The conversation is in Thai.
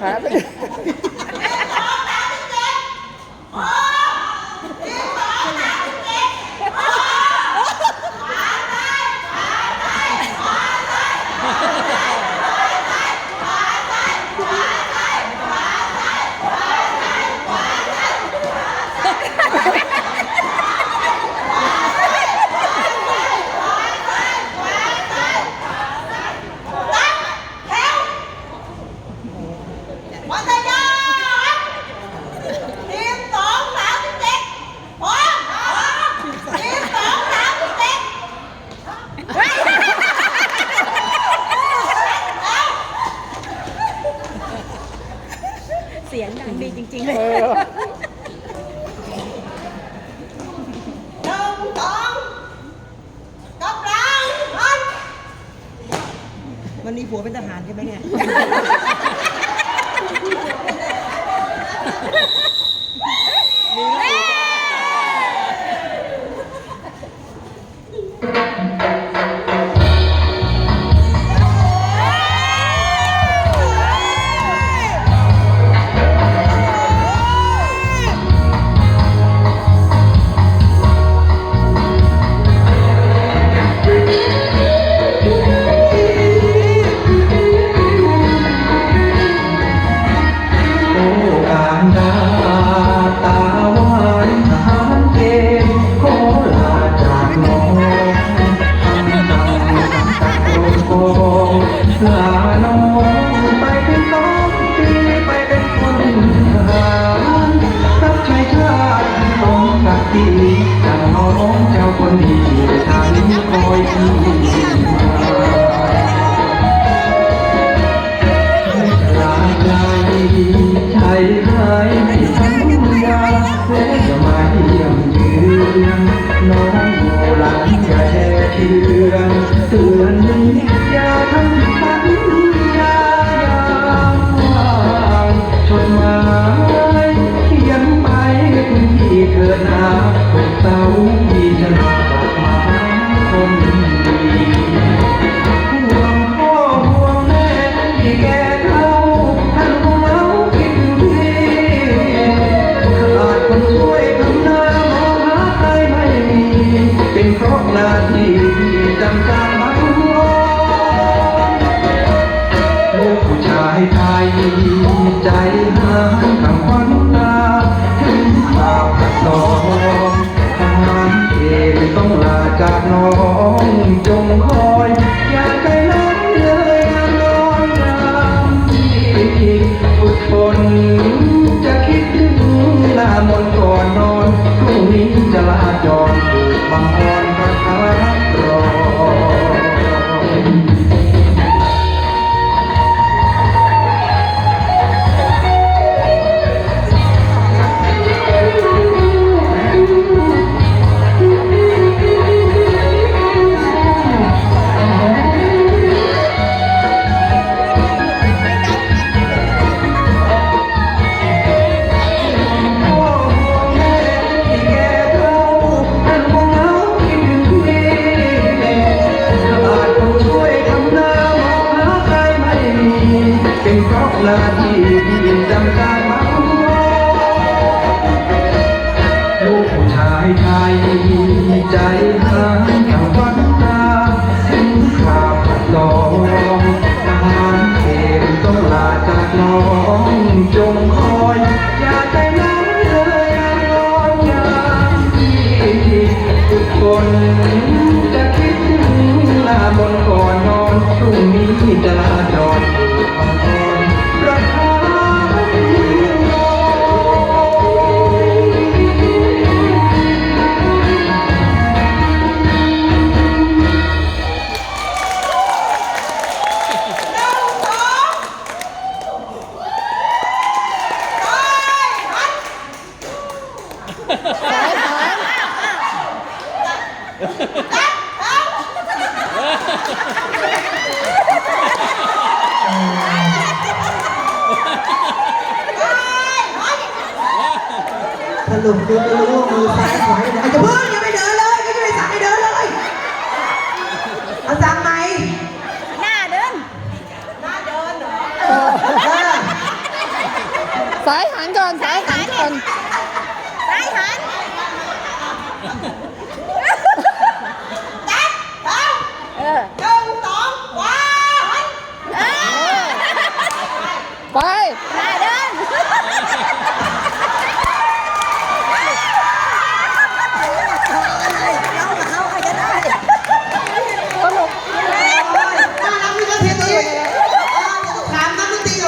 หาไป วัตยาทีมสองสามสิบเจ็ดพร้อมทีมสองสามสิบเจ็ด เสียงดังดีจริงๆเลยเออหนึ่งสองกำลังพันมันมีผัวเป็นทหารใช่ไหมเนี่ย สักทีจากน้องเจ้าคนดีทางนี้คอยที่ เป็นเพราะนาที่จำตารบังวอนลูกผู้ชายไทยใจหายทางควันตาถึงข่าวขัดสองทางเอกต้องลาจากน้องจงคอ Bye. หน้าที่ที่จำการบังวอนลูกผู้ชายไทยใจหาย สรุปคือไม่รู้ว่ามือซ้ายขวาอยู่ไหนจะเพิ่งยังไม่เดินเลยก็จะไปสั่งให้เดินเลยเอาสั่งไหมหน้าเดิน หน้าเดินเหรอ เออน